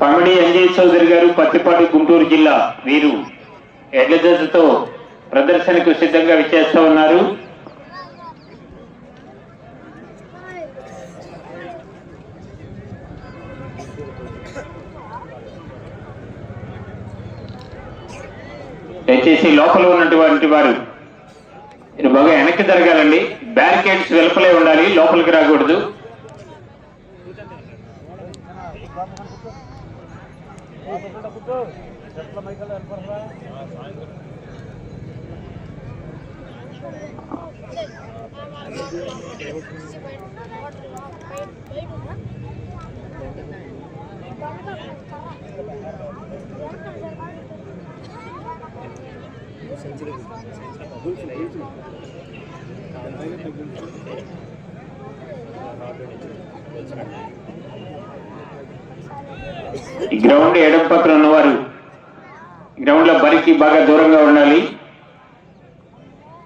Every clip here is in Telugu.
పంగడి అంజయ్ చౌదరి గారు పత్తిపాటి గుంటూరు జిల్లా వీరు ఎడ్ల జతతో ప్రదర్శనకు సిద్ధంగా విచ్చేస్తా ఉన్నారు. దయచేసి లోపల ఉన్నటువంటి వారు మీరు బాగా వెనక్కి జరగాలండి. బ్యారికేడ్స్ వెలుపలే ఉండాలి లోపలికి రాకూడదు. గ్రౌండ్ ఎడం పక్కన ఉన్నవారు. గ్రౌండ్లో బరికి బాగా దూరంగా ఉండాలి.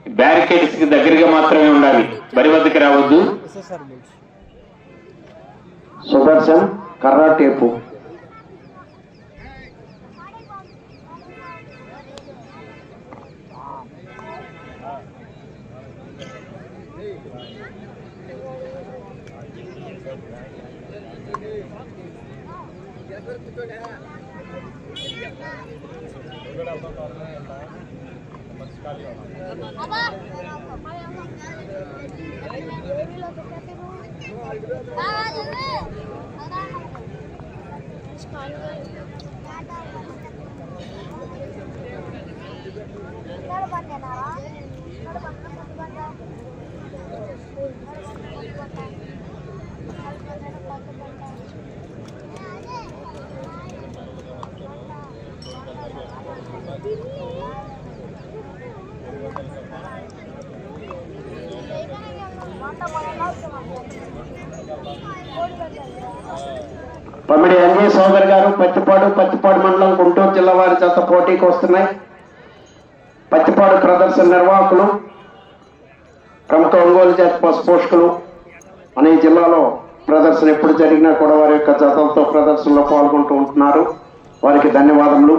బ్యారికేడ్స్కి దగ్గరగా మాత్రమే ఉండాలి. బరి వద్దకు రావద్దు. సుదర్శన్ కర్రా Kalau సోదరి గారు పత్తిపాడు పత్తిపాడు మండలం గుంటూరు జిల్లా వారి చేత పోటీకి వస్తున్నాయి. పత్తిపాడు ప్రదర్శన నిర్వాహకులు ప్రముఖ ఒంగోలు చేత పశుపోషకులు పోషకులు జిల్లాలో ప్రదర్శన ఎప్పుడు జరిగినా కూడా వారి యొక్క జతలతో ప్రదర్శనలో పాల్గొంటూ ఉంటున్నారు. వారికి ధన్యవాదములు.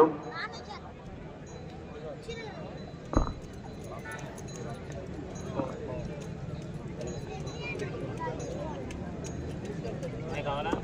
కావాలా?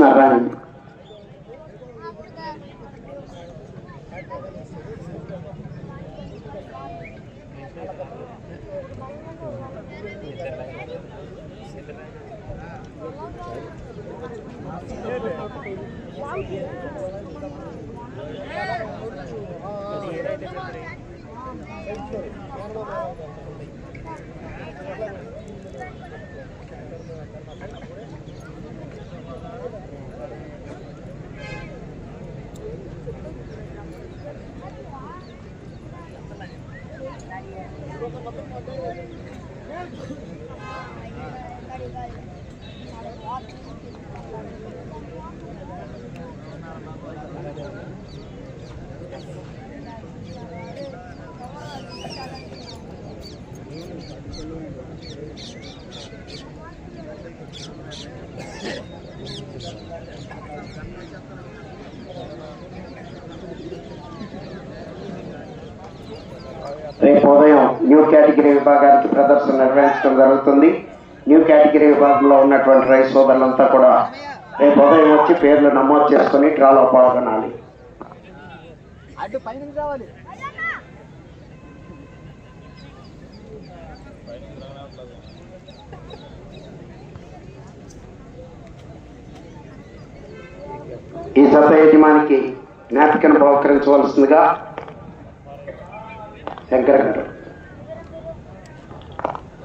suna gane రేపు ఉదయం న్యూ కేటగిరీ విభాగానికి ప్రదర్శన నిర్వహించడం జరుగుతుంది. న్యూ కేటగిరీ విభాగంలో ఉన్నటువంటి రైతు సోదరులంతా కూడా రేపు ఉదయం వచ్చి పేర్లు నమోదు చేసుకుని డ్రాలో పాల్గొనాలి. ఈ జత యజమానికి జ్ఞాపికను బహుకరించవలసిందిగా శంకర్ గారు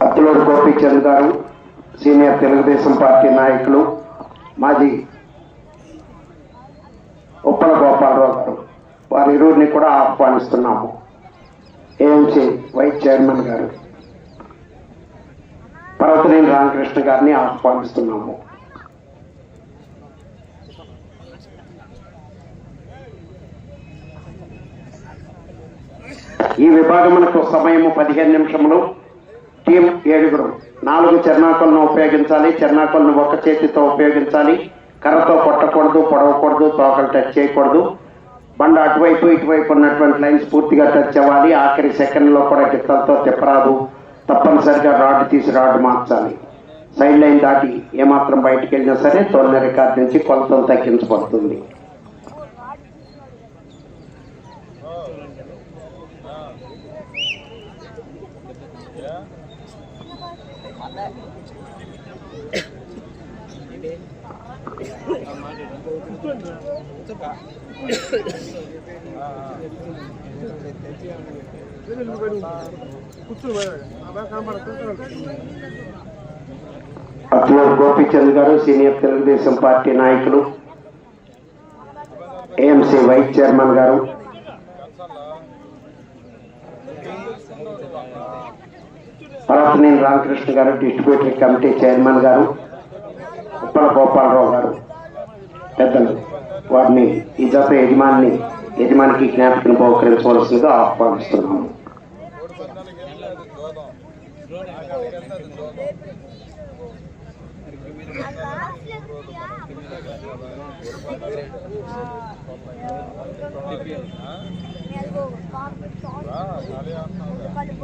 అత్తులూరు గోపీచంద్ గారు సీనియర్ తెలుగుదేశం పార్టీ నాయకులు మాజీ ఉప్పల గోపాలరావు గారు. వారి ఇరువురిని కూడా ఆహ్వానిస్తున్నాము. ఏఎంసీ వైస్ చైర్మన్ గారు. పర్వతనేని రామకృష్ణ గారిని ఆహ్వానిస్తున్నాము. ఈ విభాగమునకు సమయము పదిహేను నిమిషములు. టీం ఏడుగురు. నాలుగు చెర్నాకులను ఉపయోగించాలి. చెర్నాకులను ఒక చేతితో ఉపయోగించాలి. కర్రతో కొట్టకూడదు పొడవకూడదు తోకలు టచ్ చేయకూడదు. బండ అటువైపు ఇటువైపు ఉన్నటువంటి లైన్స్ పూర్తిగా టచ్ అవ్వాలి. ఆఖరి సెకండ్లో కూడా గిత్తలతో తిప్పరాదు. తప్పనిసరిగా రాడ్ తీసి రాడ్ మార్చాలి. సైడ్ లైన్ దాటి ఏమాత్రం బయటికి వెళ్ళినా సరే తొలి రికార్డ్ నుంచి కొలతలు తగ్గించబడుతుంది. గోపీచంద్ గారు సీనియర్ తెలుగుదేశం పార్టీ నాయకులు. ఏఎంసీ వైస్ చైర్మన్ గారు. పర్వతనేని రామకృష్ణ గారు డిస్ట్రిబ్యూటరీ కమిటీ చైర్మన్ గారు ఉప్పల గోపాలరావు గారు పెద్దలు వారిని ఈ జత యజమాని యజమానికి జ్ఞాపకం బహుకరించవలసిందిగా ఆహ్వానిస్తున్నాము.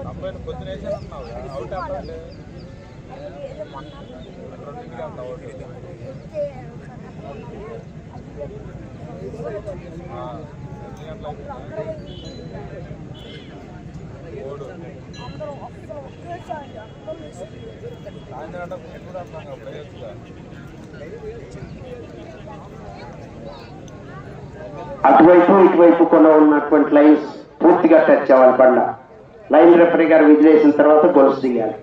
అబ్బాయిని పొద్దున వేసానన్నావు అవుట్ అవ్వాలి రెండింటికి అంత అవుట్ ఎన్ని గంటలు మూడు సాయంత్రం అంటే ఎప్పుడు అంటున్నాం అప్పుడు అటువైపు ఇటువైపు కొన ఉన్నటువంటి లైన్స్ పూర్తిగా టచ్ అవ్వాలి బండ. లైన్ రెఫరీ గారు విజిలేసిన తర్వాత గొలుసు దిగాలి.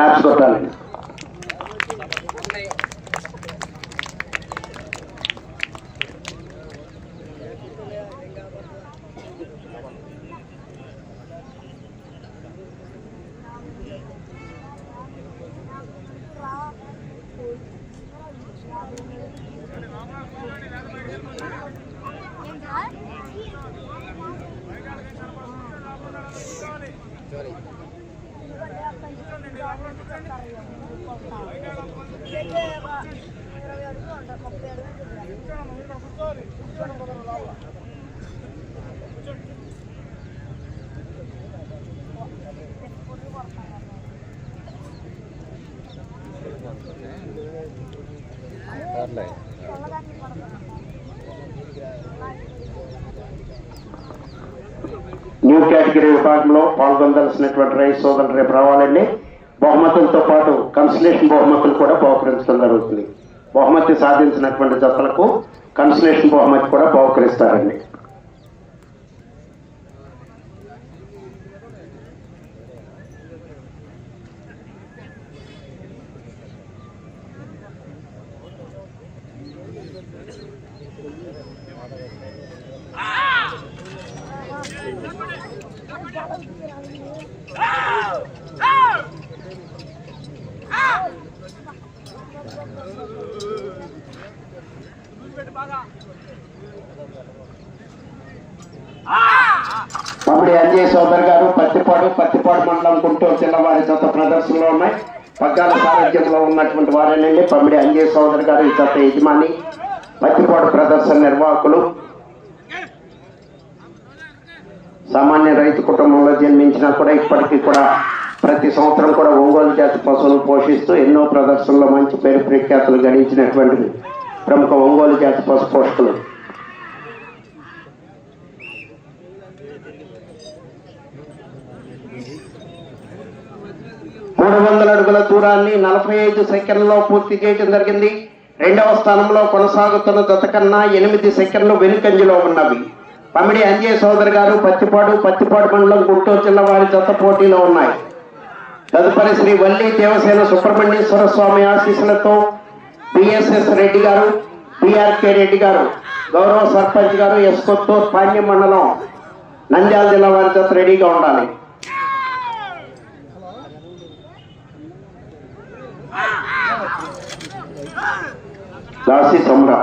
క్లాప్స్ కొట్టాలి ఇరవై కేటగిరీ విభాగంలో రైతు సోదరులు రేపు రావాలండి. బహుమతులతో పాటు కన్సలేషన్ బహుమతులు కూడా బహుకరించడం జరుగుతుంది. బహుమతి సాధించినటువంటి జతలకు కన్సలేషన్ బహుమతి కూడా బహుకరిస్తారండి మమ్మడి అంజయ్ సోదర్ గారు పత్తిపాడు పత్తిపాడు మండలం గుంటూరు జిల్లా వారి జత ప్రదర్శనలో ఉన్నాయి పగ్గాల సారథ్యంలో ఉన్నటువంటి వారేనండి. పమ్మిడి అంజయ్ సోదరు గారు ఈ యజమాని పత్తిపాడు ప్రదర్శన నిర్వాహకులు సామాన్య రైతు కుటుంబంలో జన్మించినా కూడా ఇప్పటికీ కూడా ప్రతి సంవత్సరం కూడా ఒంగోలు జాతి పశువులు పోషిస్తూ ఎన్నో ప్రదర్శనలో మంచి పేరు ప్రఖ్యాతులు గడించినటువంటి ప్రముఖ ఒంగోలు జాతి పశు పోషకులు. మూడు వందల అడుగుల దూరాన్ని నలభై ఐదు సెకండ్లలో పూర్తి చేయడం జరిగింది. రెండవ స్థానంలో కొనసాగుతున్న జత కన్నా ఎనిమిది సెకండ్లు వెనుకంజలో ఉన్నవి. పమిడి అంజయ్ సోదరి గారు పత్తిపాడు పత్తిపాడు మండలం గుంటూరు జిల్లా వారి జత పోటీలో ఉన్నాయి. తదుపరి శ్రీ వల్లి దేవసేన సుబ్రహ్మణ్యేశ్వర స్వామి ఆశీస్సులతో బిఎస్ఎస్ రెడ్డి గారు బిఆర్కే రెడ్డి గారు గౌరవ సర్పంచ్ గారు ఎస్ కొత్తూరు పాణ్యం మండలం నంద్యాల జిల్లా వారి జత రెడీగా ఉండాలి. దాసి సమ్రా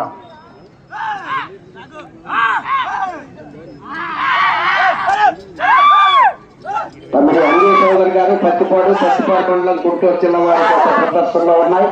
తమిళ అంజయ్ చౌదరి గారు పత్తిపాడు పత్తిపాడు మండలం గుంటూరు జిల్లా వారి ప్రదర్శనలో ఉన్నాయి.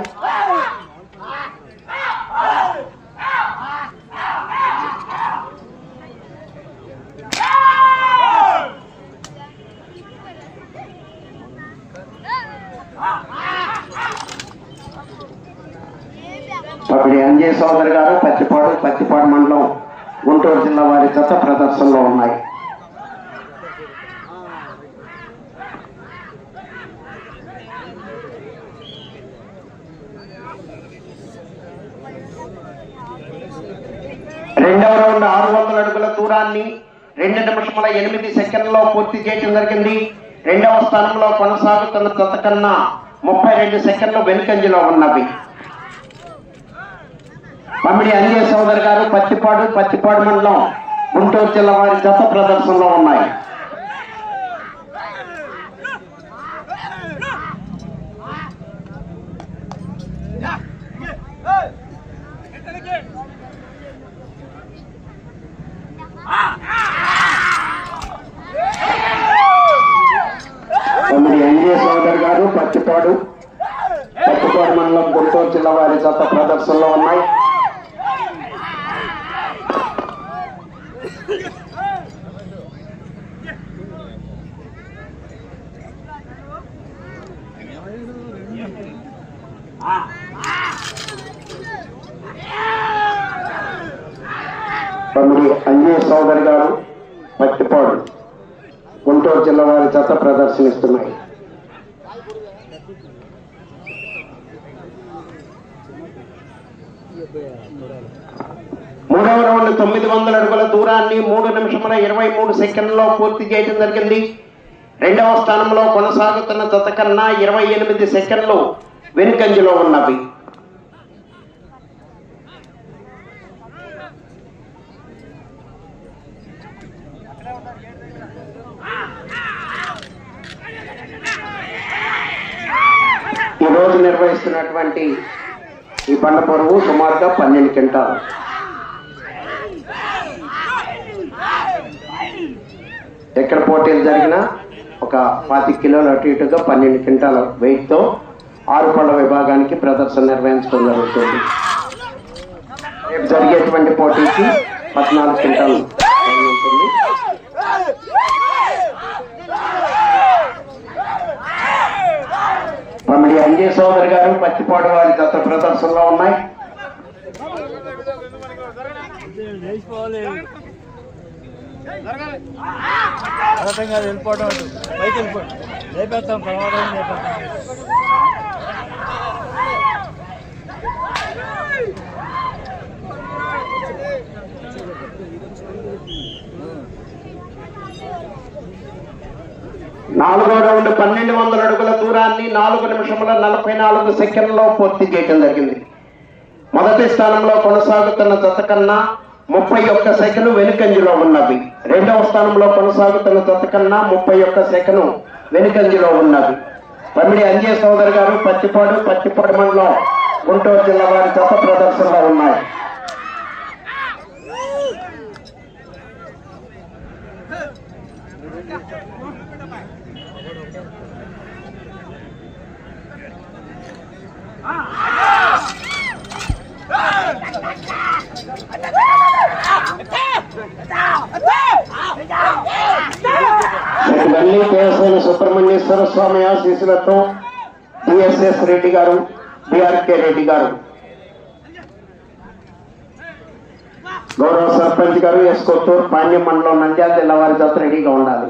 అప్పుడు అంజయ్ సోదరు గారు పత్తిపాడు పత్తిపాడు మండలం గుంటూరు జిల్లా వారి జత ప్రదర్శనలో ఉన్నాయి. రెండవ రౌండ్ ఆరు వందల అడుగుల దూరాన్ని రెండు నిమిషముల ఎనిమిది సెకండ్లలో పూర్తి చేయడం జరిగింది. రెండవ స్థానంలో కొనసాగుతున్న జత కన్నా ముప్పై రెండు సెకండ్లు వెనుకంజలో ఉన్నవి. మమ్మిడి అంజయ్ సోదరు గారు పత్తిపాడు పత్తిపాడు మండలం గుంటూరు జిల్లా వారి జత ప్రదర్శనలో ఉన్నాయి. పమిడి అంజయ్ సోదరు గారు పత్తిపాడు పత్తిపాడు మండలం గుంటూరు జిల్లా వారి జత ప్రదర్శనలో ఉన్నాయి. తమ్ముడు అంజయ్య సోదరి గారు పత్తిపాడు గుంటూరు జిల్లా వారి జత ప్రదర్శనిస్తున్నాయి. మూడవ రౌండ్ తొమ్మిది వందల అడుగుల దూరాన్ని మూడు నిమిషముల ఇరవై మూడు సెకండ్లో పూర్తి చేయడం జరిగింది. రెండవ స్థానంలో కొనసాగుతున్న జత కన్నా ఇరవై ఎనిమిది సెకండ్లు వెనుకంజలో ఉన్నవి. ఈ రోజు నిర్వహిస్తున్నటువంటి ఈ పంట పొరుగు సుమారుగా పన్నెండు క్వింటాలు ఎక్కడ పోటీలు జరిగినా ఒక పాతి కిలోలు అటు ఇటుగా పన్నెండు క్వింటాల వెయిట్తో ఆరు పళ్ళ విభాగానికి ప్రదర్శన నిర్వహించడం జరుగుతుంది రేపు జరిగేటువంటి పోటీకి పద్నాలుగు క్వింటాలు వెయిట్ ఉంటుంది పమిడి అంజయ్ సోదరి గారు పత్తిపాడు వారి గత ప్రదర్శనలో ఉన్నాయి అర్థంగా వెళ్ళిపోవడం అటు పైకి వెళ్ళిపోవడం లేపేస్తాం ప్రమాదం లేపేస్తాం? నాలుగో రౌండ్ పన్నెండు వందల అడుగుల దూరాన్ని నాలుగు నిమిషముల నలభై నాలుగు సెకండ్లో పూర్తి చేయడం జరిగింది. మొదటి స్థానంలో కొనసాగుతున్న జత కన్నా ముప్పై ఒక్క సెకను వెనుకంజలో ఉన్నవి రెండవ స్థానంలో కొనసాగుతున్న జత కన్నా ముప్పై ఒక్క సెకను వెనుకంజలో ఉన్నవి పమిడి అంజయ్ సోదరు గారు పత్తిపాడు పత్తిపాడు మండలం గుంటూరు జిల్లా వారి జత ప్రదర్శనలో ఉన్నాయి గల్లి దేవసేన సుబ్రహ్మణ్యేశ్వర స్వామి ఆశీస్సులతో బిఎస్ఎస్ రెడ్డి గారు బిఆర్కే రెడ్డి గారు. గౌరవ సర్పంచ్ గారు ఎస్ కొత్తూరు పాండ్యం మండలం నంద్యాల జిల్లా వారి జత రెడీగా ఉండాలి.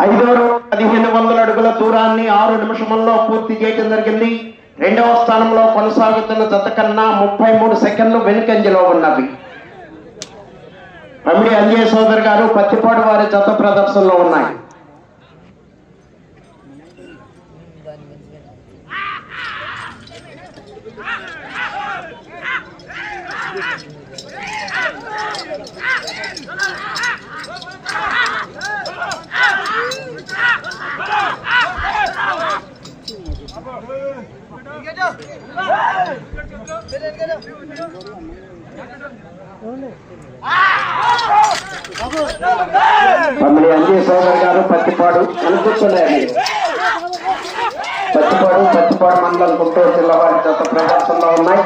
ఐదో రోజు పదిహేను వందల అడుగుల దూరాన్ని ఆరు నిమిషముల్లో పూర్తి చేయడం జరిగింది. రెండవ స్థానంలో కొనసాగుతున్న జత కన్నా ముప్పై మూడు సెకండ్లు వెనుకంజలో ఉన్నవి. పమిడి అంజయ్ సోదర్ గారు పత్తిపాడు వారి జత ప్రదర్శనలో ఉన్నాయి. మమ్మల్ని అంజయ్ సోదర్ గారు పత్తిపాడు కనిపిస్తున్నాయి పత్తిపాడు పత్తిపాడు మండలం గుంటూరు జిల్లా వారి జత ప్రదర్శనలో ఉన్నాయి.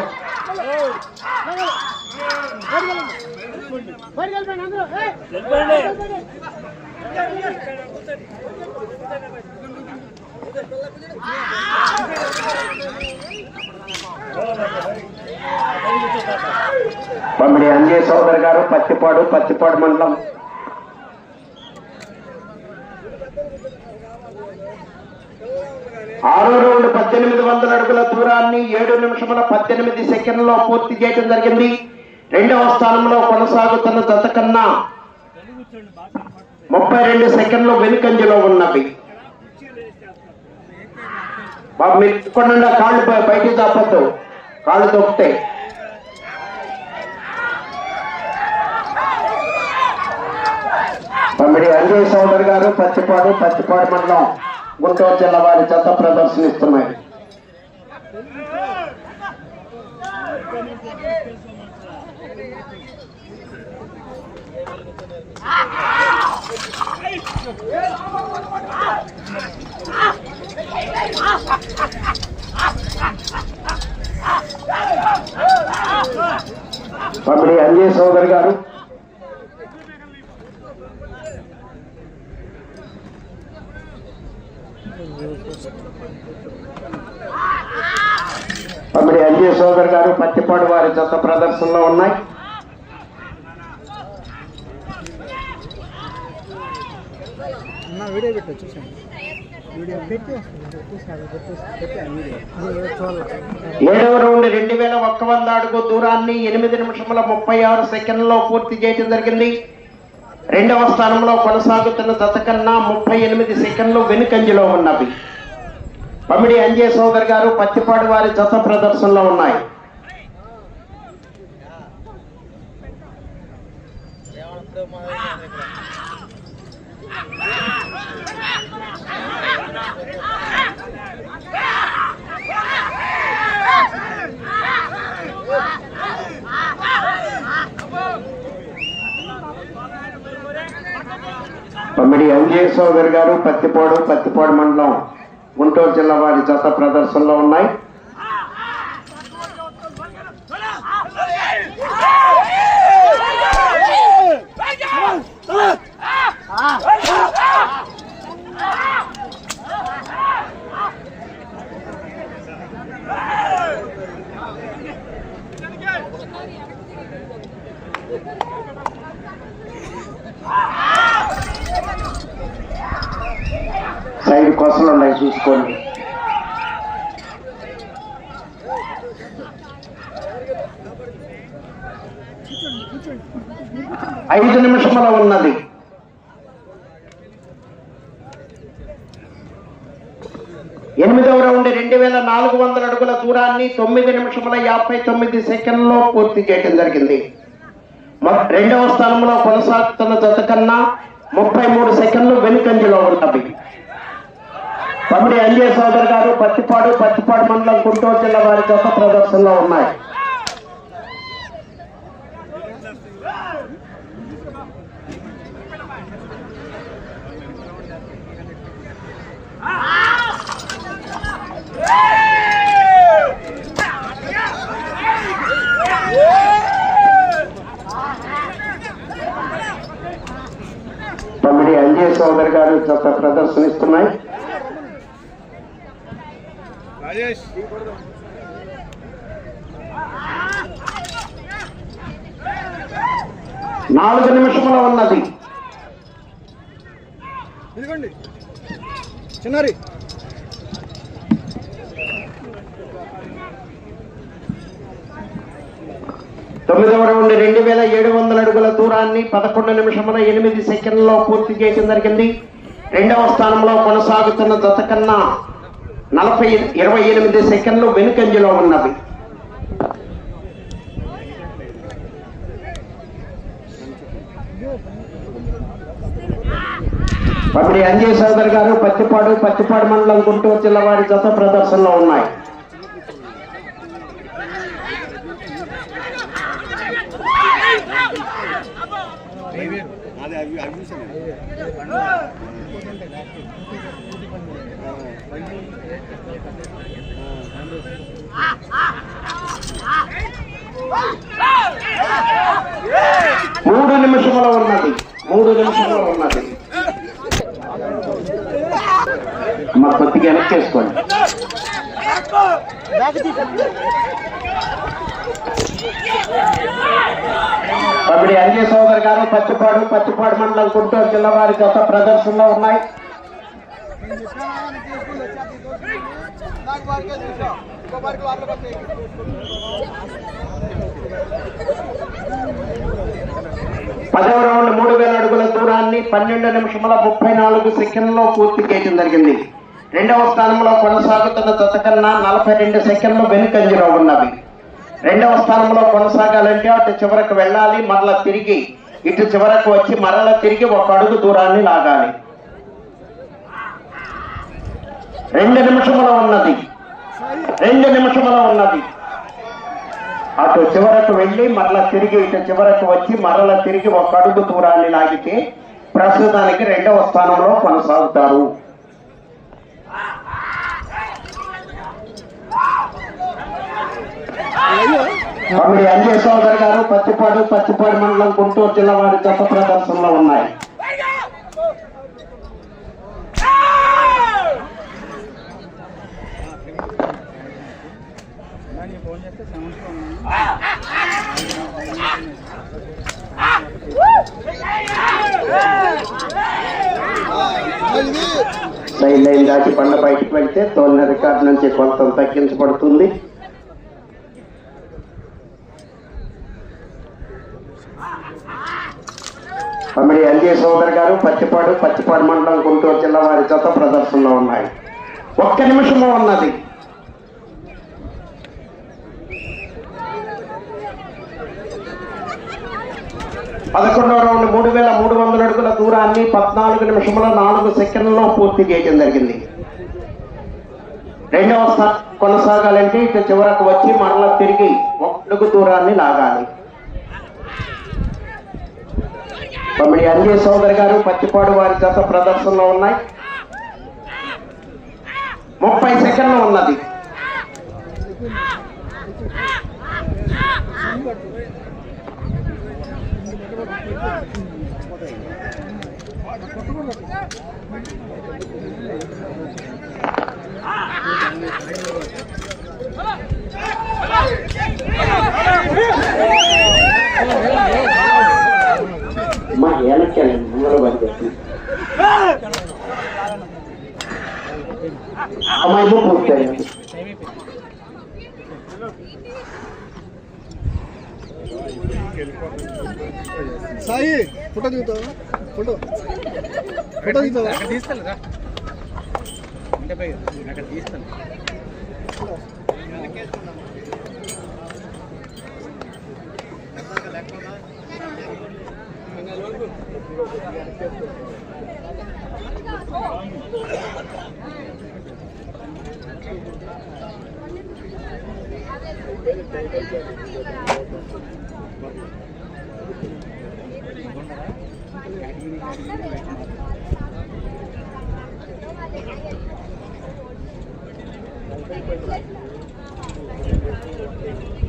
వెళ్ళిపోండి పమిడి అంజయ్ సోదర్ గారు పత్తిపాడు పత్తిపాడు మండలం. ఆరో రౌండ్ పద్దెనిమిది వందల అడుగుల దూరాన్ని ఏడు నిమిషముల పద్దెనిమిది సెకండ్లో పూర్తి చేయడం జరిగింది. రెండవ స్థానంలో కొనసాగుతున్న జత కన్నా ముప్పై రెండు సెకండ్లు వెనుకంజలో ఉన్నవి. బాబు మీరు తిప్పకుండా కాళ్ళు బయటికి తప్పద్దు కాళ్ళు తొక్కితే. పమిడి అంజయ్ సోదర్ గారు పచ్చిపాడు పచ్చిపాడు మండలం గుంటూరు జిల్లా వారి చెత్త ప్రదర్శనిస్తున్నాయి. పంపిణీ అంజయ్ సోదర్ గారు పమిడి అంజయ్ సోదర్ గారు పత్తిపాడు వారి జత ప్రదర్శనలో ఉన్నాయి. వీడియో పెట్టు చూసాను వీడియో పెట్టి ఏడవ రౌండ్ రెండు వేల ఒక్క వంద అడుగు దూరాన్ని ఎనిమిది నిమిషముల ముప్పై ఆరు సెకండ్లో పూర్తి చేయడం జరిగింది. రెండవ స్థానంలో కొనసాగుతున్న జత కన్నా ముప్పై ఎనిమిది సెకండ్లు వెనుకంజలో ఉన్నవి. పమిడి అంజయ్ సోదర్ గారు పత్తిపాడు వారి జత ప్రదర్శనలో ఉన్నాయి. పమిడి అంజయ్ సోదర్ గారు పత్తిపాడు పత్తిపాడు మండలం. గుంటూరు జిల్లా వారి జత ప్రదర్శనలో ఉన్నాయి. సూత్రాన్ని తొమ్మిది నిమిషముల యాభై తొమ్మిది సెకండ్లో పూర్తి చేయడం జరిగింది. రెండవ స్థానంలో కొనసాగుతున్న జత కన్నా ముప్పై మూడు సెకండ్లు వెనుకంజలో ఉన్నవి. తమిడి అంజయ్ సోదర్ గారు పత్తిపాడు పత్తిపాడు మండలం గుంటూరు జిల్లా వారి జత ప్రదర్శనలో ఉన్నాయి. సోదరి గారు జత ప్రదర్శనిస్తున్నాయి. నాలుగు నిమిషముల ఉన్నది. ఇదిగోండి. చిన్నారి. రౌండ్ రెండు వేల ఏడు వందల అడుగుల దూరాన్ని పదకొండు నిమిషముల ఎనిమిది సెకండ్లలో పూర్తి చేయడం జరిగింది. రెండవ స్థానంలో కొనసాగుతున్న జత కన్నా నలభై ఇరవై ఎనిమిది సెకండ్లు వెనుకంజలో ఉన్నవి. పమిడి అంజయ్ సోదర్ గారు పత్తిపాడు పత్తిపాడు మండలం గుంటూరు జిల్లా వారి జత ప్రదర్శనలో ఉన్నాయి. మూడు నిమిషముల ఉన్నది. మూడు నిమిషముల ఉన్నది. మా కొద్దిగా వెనక్కి చేసుకోండి పమిడి అంజయ్ సోదరు గారు పచ్చిపాడు పచ్చిపాడు మండలం గుంటూరు జిల్లా వారి గత ప్రదర్శనలో ఉన్నాయి. పదవ రౌండ్ మూడు వేల అడుగుల దూరాన్ని పన్నెండు నిమిషముల ముప్పై నాలుగు సెకండ్లో పూర్తి చేయడం జరిగింది. రెండవ స్థానంలో కొనసాగుతున్న జత కన్నా నలభై రెండు సెకండ్లు వెనుకంజలో ఉన్నవి. రెండవ స్థానంలో కొనసాగాలంటే అటు చివరకు వెళ్ళాలి మరలా తిరిగి ఇటు చివరకు వచ్చి మరలా తిరిగి ఒక అడుగు దూరాన్ని లాగాలి. రెండు నిమిషముల ఉన్నది. రెండు నిమిషముల ఉన్నది. అటు చివరకు వెళ్ళి మరలా తిరిగి ఇటు చివరకు వచ్చి మరలా తిరిగి ఒక అడుగు దూరాన్ని లాగితే ప్రస్తుతానికి రెండవ స్థానంలో కొనసాగుతారు. అప్పుడు ఎంజే సోదర్ గారు పత్తిపాడు పత్తిపాడు మండలం గుంటూరు జిల్లా వారి జత ప్రదర్శనలో ఉన్నాయి. సైన్ లైన్ దాటి పండ బయటకు వెళ్తే తోలిన రికార్డు నుంచి కొంత తగ్గించబడుతుంది. తమిడి అంజయ్ సోదర్ గారు పత్తిపాడు పత్తిపాడు మండలం గుంటూరు జిల్లా వారి చేత ప్రదర్శనలో ఉన్నాయి. ఒక్క నిమిషము ఉన్నది. పదకొండవ రౌండ్ మూడు వేల మూడు వందల అడుగుల దూరాన్ని పద్నాలుగు నిమిషముల నాలుగు సెకండ్లలో పూర్తి చేయడం జరిగింది. రెండవ కొనసాగాలంటే ఇక చివరకు వచ్చి మరలా తిరిగి ఒక అడుగు దూరాన్ని లాగాలి. మమ్మల్ని అంజయ్ సోదరి గారు పత్తిపాడు వారి జత ప్రదర్శనలో ఉన్నాయి ముప్పై సెకండ్లు ఉన్నది అమ్మా వెళ్ళండి ముందర పనిచేస్తుంది అమ్మాయి పూర్తయింది సాయి ఫోటో దిగుతావా? ఫోటో. ఫోటో దిగుతావా? తీస్తాను అక్కడ తీస్తాను.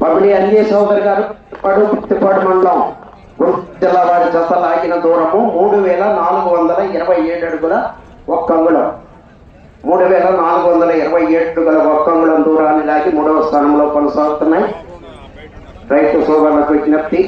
పబడి అన్ని సోదర్ గారు పడు పుట్టిపాడు మండలం జిల్లా వారి జత లాగిన దూరము మూడు వేల నాలుగు వందల ఇరవై ఏడు అడుగుల ఒక్క అంగుళం. మూడు వేల నాలుగు వందల ఇరవై ఏడు అడుగుల ఒక్క అంగుళం దూరాన్ని లాగి మూడవ స్థానంలో కొనసాగుతున్నాయి. రైతు సోదరులకు విజ్ఞప్తి